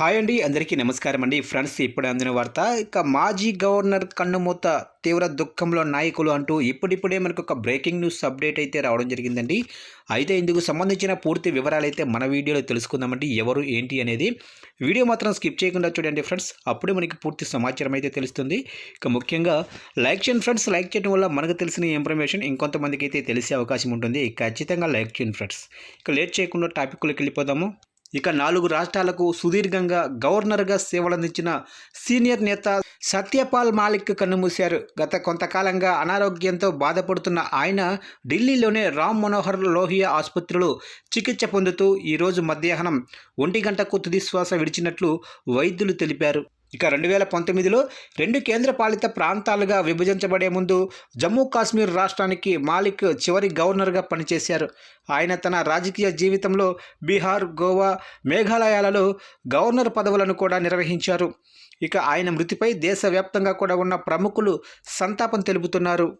Hi అండి అందరికీ నమస్కారం అండి. ఫ్రెండ్స్ ఇప్పుడు అందిన వార్త ఇక మాజీ గవర్నర్ కన్నుమూత తీవ్ర దుఃఖంలో నాయకులు అంటూ ఇప్పుడిప్పుడే మనకు ఒక బ్రేకింగ్ న్యూస్ అప్డేట్ అయితే రావడం జరిగిందండి. అయితే ఇందుకు సంబంధించిన పూర్తి వివరాలు అయితే మన వీడియోలో తెలుసుకుందామండి. ఎవరు ఏంటి అనేది వీడియో మాత్రం స్కిప్ చేయకుండా చూడండి ఫ్రెండ్స్. అప్పుడే మనకి పూర్తి సమాచారం అయితే తెలుస్తుంది. ఇక ముఖ్యంగా లైక్ చేయండి ఫ్రెండ్స్. లైక్ చేయడం వల్ల మనకు తెలిసిన ఇన్ఫర్మేషన్ ఇంకొంతమందికి అయితే తెలిసే అవకాశం ఉంటుంది. ఖచ్చితంగా లైక్ చేయండి ఫ్రెండ్స్. ఇక లేట్ చేయకుండా టాపిక్లోకి వెళ్ళిపోదాము. ఇక నాలుగు రాష్ట్రాలకు సుదీర్ఘంగా గవర్నర్గా సేవలందించిన సీనియర్ నేత సత్యపాల్ మాలిక్ కన్నుమూశారు. గత కొంతకాలంగా అనారోగ్యంతో బాధపడుతున్న ఆయన ఢిల్లీలోనే రామ్ మనోహర్ లోహియా ఆసుపత్రిలో చికిత్స పొందుతూ ఈరోజు మధ్యాహ్నం ఒంటి గంటకు తుదిశ్వాస విడిచినట్లు వైద్యులు తెలిపారు. ఇక రెండు వేల పంతొమ్మిదిలో రెండు కేంద్రపాలిత ప్రాంతాలుగా విభజించబడే ముందు జమ్మూ కాశ్మీర్ రాష్ట్రానికి మాలిక్ చివరి గవర్నర్గా పనిచేశారు. ఆయన తన రాజకీయ జీవితంలో బీహార్ గోవా మేఘాలయాలలో గవర్నర్ పదవులను కూడా నిర్వహించారు. ఇక ఆయన మృతిపై దేశవ్యాప్తంగా కూడా ఉన్న ప్రముఖులు సంతాపం తెలుపుతున్నారు.